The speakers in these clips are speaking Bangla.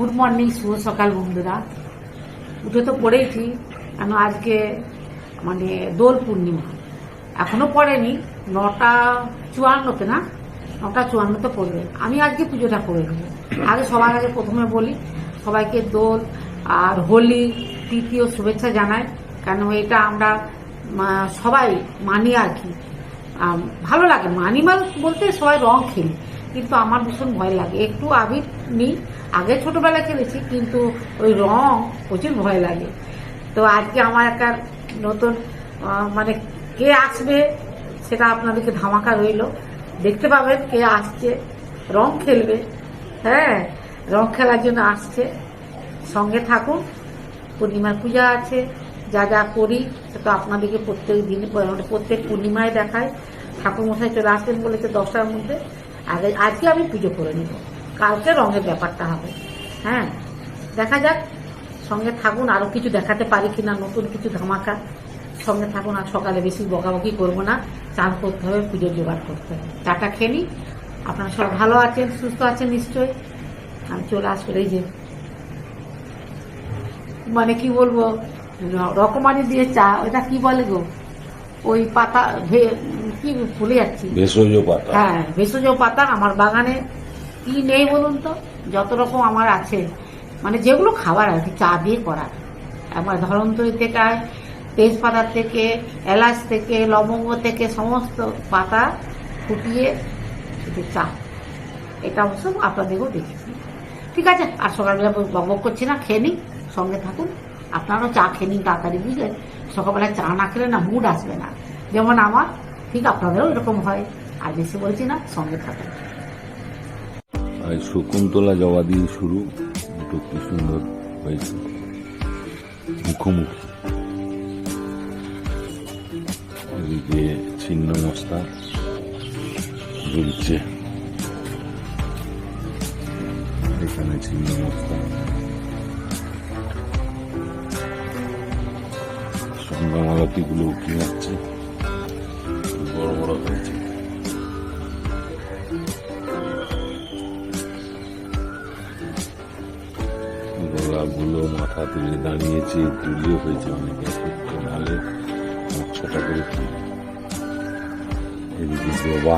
গুড মর্নিং, শুভ সকাল বন্ধুরা। উঠে তো পড়েইছি। কেন আজকে মানে দোল পূর্ণিমা। এখনও পড়েনি, নটা চুয়ান্নতে না? নটা চুয়ান্নতে পড়বে। আমি আজকে পুজোটা করে নেব। আগে সবার আগে প্রথমে বলি, সবাইকে দোল আর হোলি, তৃতীয় শুভেচ্ছা জানাই। কেন এটা আমরা সবাই মানি আর কি। ভালো লাগে। মানি বলতে সবাই রং খেলি। কিন্তু আমার ভীষণ ভয় লাগে। একটু আবির নিই, আগে ছোটবেলায় খেলেছি, কিন্তু ওই রং প্রচুর ভয় লাগে। তো আজকে আমার একটা নতুন মানে কে আসবে সেটা আপনাদেরকে ধামাকা রইল। দেখতে পাবেন কে আসছে, রং খেলবে হ্যাঁ রং খেলার জন্য আসছে। সঙ্গে থাকুন, পূর্ণিমার পূজা আছে, যা যা করি সেটা আপনাদেরকে প্রত্যেক দিন, প্রত্যেক পূর্ণিমায় দেখায়। ঠাকুর মশাই চলে আসবেন বলেছে দশটার মধ্যে। আগে, আজকে আমি পুজো করে নেব। কালকে রঙের ব্যাপারটা হবে। হ্যাঁ দেখা যাক। সঙ্গে থাকুন আরও কিছু দেখাতে পারি কিনা, নতুন কিছু ধামাকা। সঙ্গে থাকুন, আর সকালে বেশি বকাবকি করব না। চান করতে হবে, পুজো জোগাড় করতে হবে। চাটা খেয়ে নিই। আপনারা সব ভালো আছেন, সুস্থ আছেন নিশ্চয়ই। আমি চলে আসব এই যে মানে কি বলব, রকমারি দিয়ে চা, ওটা কি বলে গো? ওই পাতা কি ভুলে যাচ্ছি? ভেষজ পাতা। হ্যাঁ ভেষজ পাতা আমার বাগানে কি নেই বলুন তো? যত রকম আমার আছে। মানে যেগুলো খাবার আর কি চা দিয়ে করা। আমার ধরন্তরি থেকে আয়, তেজপাতার থেকে এলাচ থেকে লবঙ্গ থেকে সমস্ত পাতা ফুটিয়ে শুধু চা। এটা অবশ্য আপনাদেরকেও দেখেছি। ঠিক আছে আর সকালবেলা বক করছি না খেয়ে নিন সঙ্গে থাকুন। আপনারাও চা খেয়ে নিন তাড়াতাড়ি বুঝলেন? সকালবেলা চা না খেলে না মুড আসবে না। যেমন আমার ঠিক আপনাদেরও এরকম হয়? আর বেশি বলছি না, সঙ্গে থাকুন। শকুন্তলা জবা দিয়ে শুরু। দুটো কি সুন্দর হয়েছে। মুখোমুখি। এদিকে ছিন্ন মস্তা ঝুলছে এখানে ছিন্ন মস্তা। সন্ধ্যামালতিগুলো উঠে যাচ্ছে মাথা তুলে দাঁড়িয়েছে হয়েছে অনেকে নালে ছটা করে এদিকে জবা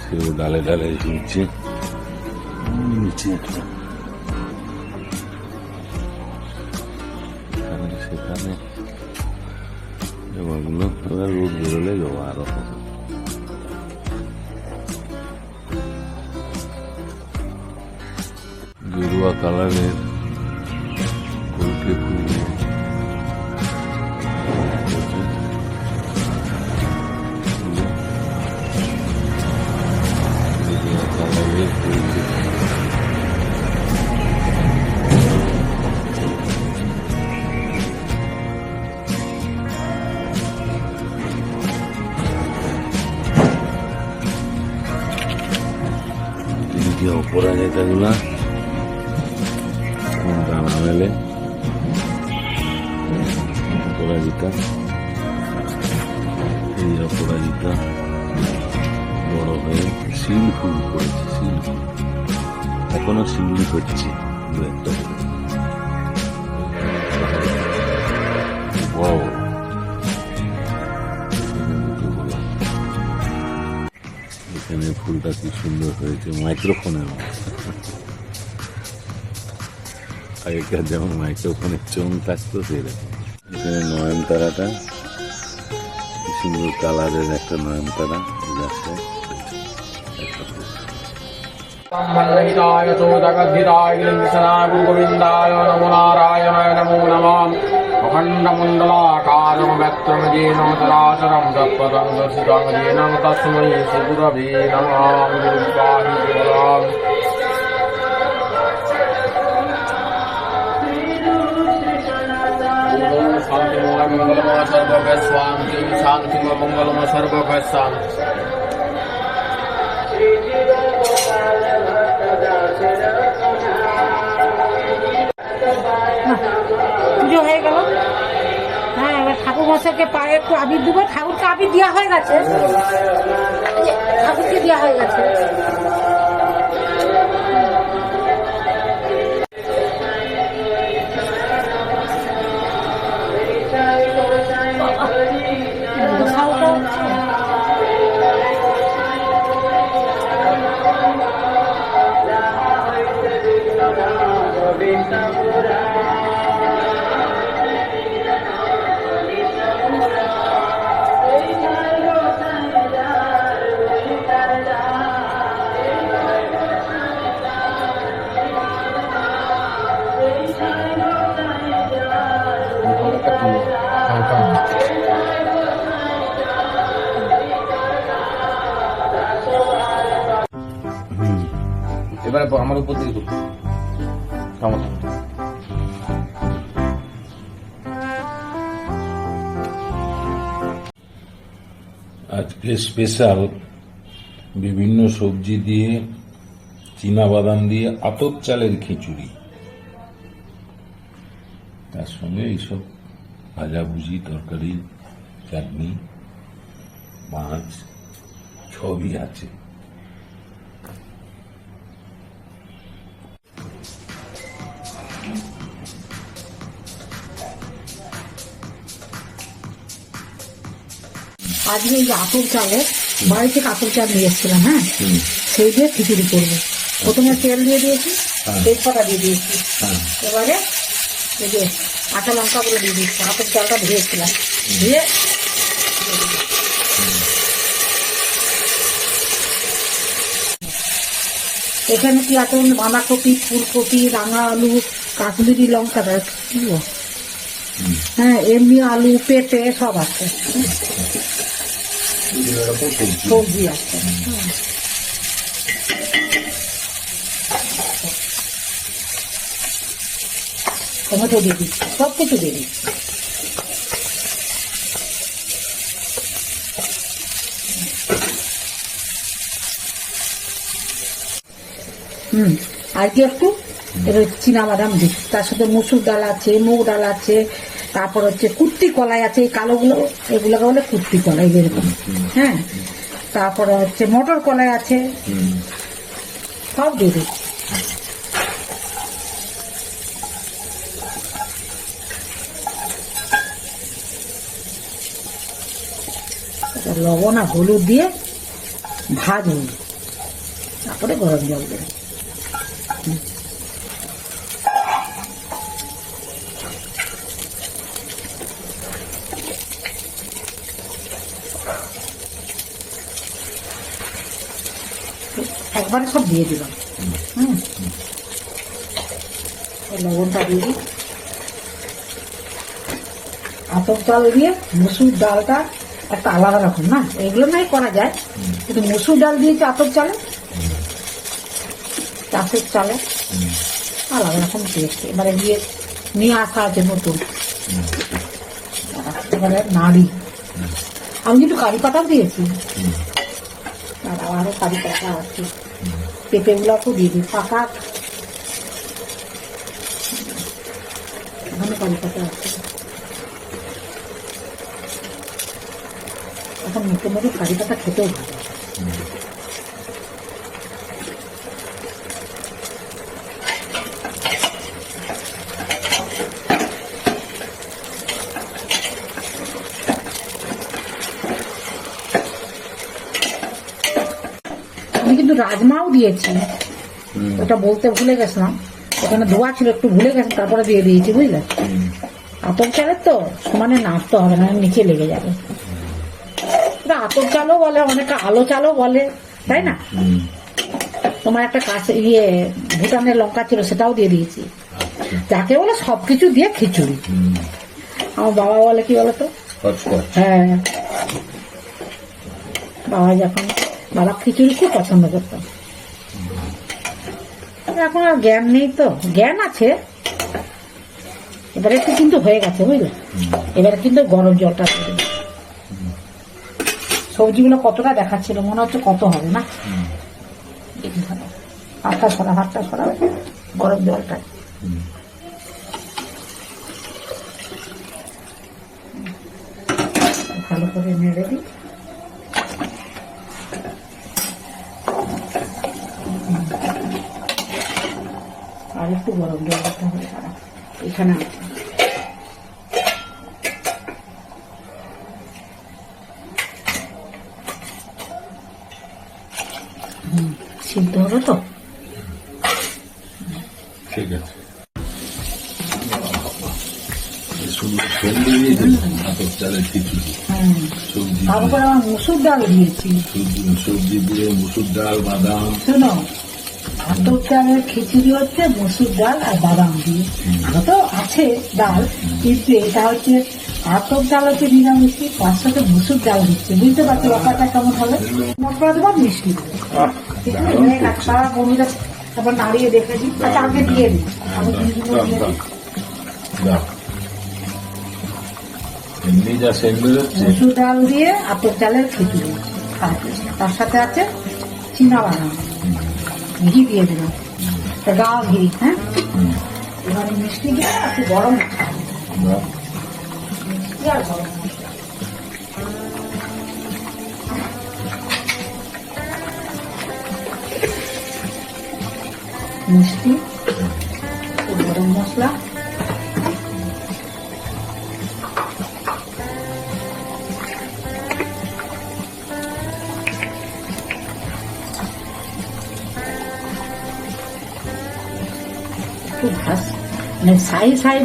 সেও ডালে ডালে ঝুলছে। নিচে সেখানে জবাগুলো রোদ বেরোলে জবা আরও হবে গেরুয়া কালারের কলকে ফুল এখনও শিউলি হচ্ছে। এখানে ফুলটা কি সুন্দর হয়েছে, মাইক্রোফোনের আগেকার যেমন মাইক্রোফোনের চোং থাকতো, সেরকম এখানে নয়নতারাটা সুন্দর কালারের একটা নয়নতারা গাছটায়। मल्लिकाय चोदगद्धिताय लिङ्गसनाय गोविन्दाय नमो नारायणाय नमो नमः अखण्डमण्डलाकारं व्यक्तमजेन चराचरं तत्पदं दर्शितं येन तस्मै श्रीगुरवे नमः गुरुपाहि केवलम् शान्तिमय मङ्गलमय सर्वभय शान्ति शान्तिमय मङ्गलमय सर्वभय शान्ति পুজো হয়ে গেল। হ্যাঁ এবার ঠাকুর মশাইকে পায়ে একটু আবির দেবো। ঠাকুরকে আবির দেওয়া হয়ে গেছে। ঠাকুরকে দেওয়া হয়ে গেছে। এবারে আমার উপর দিয়ে থামো থামো আজকে স্পেশাল বিভিন্ন সবজি দিয়ে চীনা বাদাম দিয়ে আতপ চালের খিচুড়ি। তার সঙ্গে এইসব ভাজাভুজি, তরকারি, চাটনি, মাছ সবই আছে। আজকে এই যে আতর চালে বাড়ি থেকে আতর চাল নিয়ে এসেছিলাম হ্যাঁ? সেই দিয়ে খিচুড়ি করব। প্রথমে তেল দিয়ে দিয়েছি তেজপাতা দিয়ে দিয়েছি। এবারে এই যে আটা লঙ্কাগুলো দিয়ে দিয়েছি আতর চালটা ধুয়েছিলাম। দিয়ে এখানে কি আছে বাঁধাকপি ফুলকপি রাঙা আলু কাশ্মীরি লঙ্কা দেয়? হ্যাঁ এমনি আলু পেঁপে সব আছে। এরকম সবজি সবজি আছে। টমেটো দিয়ে দিচ্ছি, সব কিছু দিয়ে দিচ্ছি। হুম, আর কি একটু? এবার বাদাম দিই তার সাথে মুসুর ডাল আছে, মুগ ডাল আছে তারপর হচ্ছে কুর্তি কলাই আছে, এই কালোগুলো, এগুলোকে বলে কুর্তি কলাই, এরকম। হ্যাঁ? তারপরে হচ্ছে মটর কলাই আছে। সব দিয়ে লবণ আর হলুদ দিয়ে ভাজুন তারপরে গরম জল দেবেন একবারে সব দিয়ে দিলাম। হুম। লবণটা দিয়ে দিই। আতপ চাল দিয়ে মুসুর ডালটা একটা আলাদা রকম, না? এগুলো নাই করা যায়। কিন্তু মুসুর ডাল দিয়েছে আতপ চালে। চাষের চালে আলাদা রকম টেস্ট এবারে গিয়ে নিয়ে আসা আছে নতুন। এবারে নাড়ি। আমি কিন্তু কারি পাতাও দিয়েছি। আর আরও কারি পাতা আছে। পেঁপেগুলোকেও দিয়ে দিই পাকা। এখানে কারি আছে। এখন মুখে মুখে কারি পাতা খেতেও ভালো। রাজমাও দিয়েছি। ওটা বলতে ভুলে গেছিলাম ওখানে ধোয়া ছিল একটু ভুলে গেছি তারপরে দিয়ে দিয়েছি বুঝলে? আতপ চালের তো সমানে নাড়তে হবে না নিচে লেগে যাবে। ওটা আতপ চালও বলে অনেকে আলো চালও বলে তাই না? তোমার একটা কাছে ইয়ে ভুটানের লঙ্কা ছিল সেটাও দিয়ে দিয়েছি। যাকে বলে সবকিছু দিয়ে খিচুড়ি। আমার বাবা বলে কি বলতো? হ্যাঁ। বাবা যখন বাবা খিচুড়ি খুব পছন্দ করতাম। এখন আর জ্ঞান নেই তো। জ্ঞান আছে। এবারে একটু কিন্তু হয়ে গেছে, বুঝলে? এবারে কিন্তু গরম জলটা সবজিগুলো কতটা দেখাচ্ছিল, মনে হচ্ছে কত হবে না? হাতটা সরা হাতটা সরা, গরম জলটা। ভালো করে নেড়ে দিই। আর একটু গরম জল দিতে হবে সারা এখানে সিদ্ধ হবে তো? ঠিক আছে। তার সবজি দিয়ে মুসুর ডাল বাদাম। শোনো আতর চালের খিচুড়ি হচ্ছে মসুর ডাল আর বাদাম দিয়ে। আরও তো আছে ডাল কিন্তু এটা হচ্ছে আতর ডাল হচ্ছে নিরামিষি তার সাথে মসুর ডাল দিচ্ছে। বুঝতে পারছ ব্যাপারটা কেমন হবে? মশলা দেবো মিষ্টি বন্ধুরা তারপর নাড়িয়ে রেখে দিই আচ্ছা আগে দিয়ে দিই। আমি। এমনি যা মসুর ডাল দিয়ে আতর চালের খিচুড়ি। তার সাথে আছে চীনা বাদাম। ঘি দিয়ে দিলাম গা ঘি হ্যাঁ? হুম, এবারে মিষ্টি দিয়ে একটু গরম মশলা দাও। মিষ্টি আর গরম মশলা। মিষ্টি একটু গরম মশলা। একটু ভাস মানে সাই সাই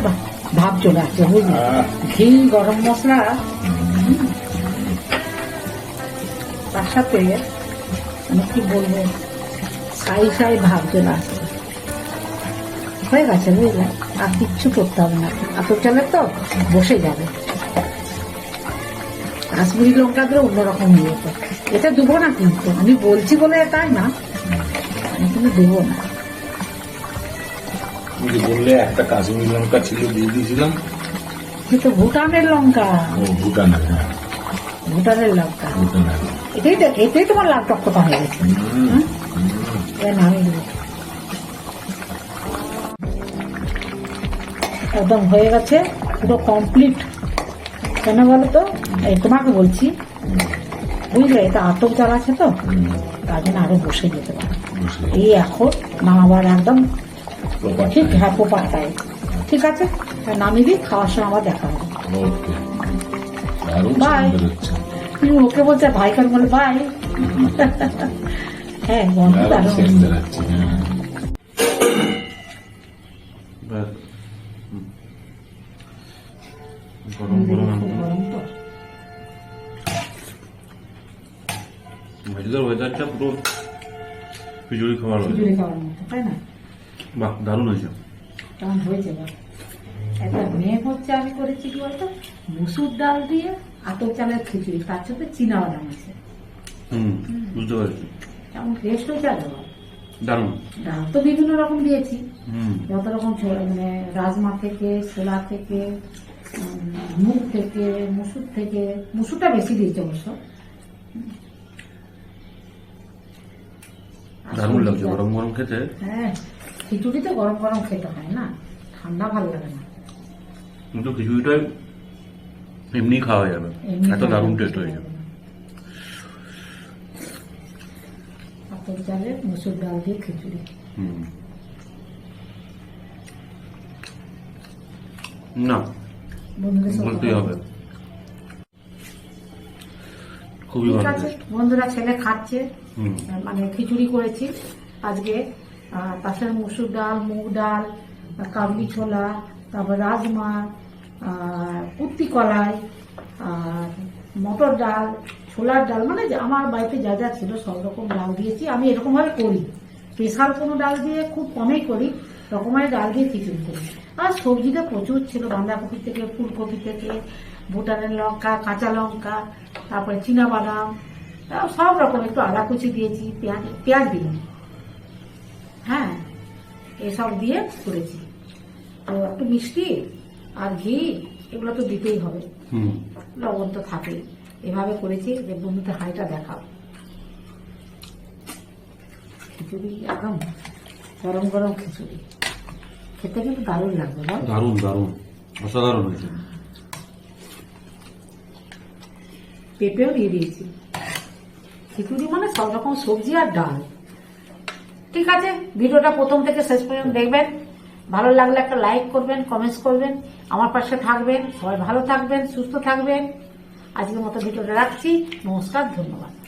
ভাব চলে আসছে বুঝলি? ঘি গরম মশলা। তার সাথে আমি কি বলব সাই সাই ভাব চলে আসছে হয়ে গেছে বুঝলে? আর কিচ্ছু করতে হবে না। আতর চালের তো বসে যাবে। কাশ্মীরি লঙ্কা দিলে অন্যরকম হয়ে যেত। এটা দেবো না কিন্তু। আমি বলছি বলে তাই না। আমি কিন্তু দেবো না। তুমি যে বললে একটা কাশ্মীর লঙ্কা ছিল দিয়ে দিয়েছিলাম। ভুটানের লঙ্কা। ও ভুটানের হ্যাঁ। ভুটানের লঙ্কা। ভুটানের। এটাই তো এটাই তোমার লাভ টকটকা হয়ে গেছে। এবার নামিয়ে দেবো। একদম হয়ে গেছে পুরো কমপ্লিট কেন বলো তো? এই তোমাকে বলছি বুঝলে এটা আতপ চাল আছে তো? তার জন্য আরও বসে যেতে পারে। এই এখন নামাবার একদম প্রপার ঠিক হ্যাঁ পোপার টাইম ঠিক আছে নামিয়ে দিই খাওয়ার সময় আবার দেখা হবে তুমি ওকে বলছে ভাই কার বলে বাই হ্যাঁ ওয়েদারটা পুরো খিচুড়ি খাবার খিচুড়ি খাওয়ার মতো তাই না বাহ দারুণ হয়েছে। কেমন হয়েছে বল? একটা মেয়ে হচ্ছে আমি করেছি কি বলতো? মুসুর ডাল দিয়ে চালের খিচুড়ি তার সাথে চীনা বাদাম আছে। হুম বুঝতে পারছি। কেমন টেস্ট হয়েছে বল? দারুণ। ডাল তো বিভিন্ন রকম দিয়েছি। যত রকম মানে রাজমা থেকে ছোলা থেকে মুগ থেকে মুসুর থেকে মুসুরটা বেশি দিয়েছে অবশ্য। দারুণ লাগছে গরম গরম খেতে। হ্যাঁ। খিচুড়ি তো গরম গরম খেতে হয় না। ঠান্ডা ভালো লাগে না। কিন্তু খিচুড়িটা এমনি খাওয়া যাবে। এত দারুণ টেস্ট হয়ে যাবে। আতর চালের মুসুর ডাল দিয়ে খিচুড়ি। না বলতেই হবে। খুবই। বন্ধুরা ছেলে খাচ্ছে। মানে খিচুড়ি করেছি। আজকে আহ, তার মুসুর ডাল মুগ ডাল কাবলি ছোলা তারপর রাজমা আর কুত্তি কলাই আর মটর ডাল ছোলার ডাল মানে আমার বাড়িতে যা যা ছিল সব রকম ডাল দিয়েছি। আমি এরকমভাবে করি। স্পেশাল কোনো ডাল দিয়ে খুব কমই করি রকমের ডাল দিয়ে খিচুড়ি করি। আর সবজিটা প্রচুর ছিল বাঁধাকপি থেকে ফুলকপি থেকে ভুটানের লঙ্কা কাঁচা লঙ্কা তারপরে বাদাম সব রকম একটু আদা কুচি দিয়েছি পেঁয়াজ পেঁয়াজ দিলাম হ্যাঁ এসব দিয়ে করেছি। তো একটু মিষ্টি আর ঘি এগুলো তো দিতেই হবে। লবণ তো থাকেই। এভাবে করেছি যে বন্ধুতে হাঁড়িটা দেখাও। খিচুড়ি একদম গরম গরম খিচুড়ি। খেতে কিন্তু দারুণ লাগবে দারুণ দারুণ। অসাধারণ হয়েছে। পেঁপেও দিয়ে দিয়েছি। খিচুড়ি মানে সব রকম সবজি আর ডাল। ঠিক আছে? ভিডিওটা প্রথম থেকে শেষ পর্যন্ত দেখবেন। ভালো লাগলে একটা লাইক করবেন কমেন্টস করবেন, আমার পাশে থাকবেন। সবাই ভালো থাকবেন, সুস্থ থাকবেন। আজকের মতো ভিডিওটা রাখছি। নমস্কার, ধন্যবাদ।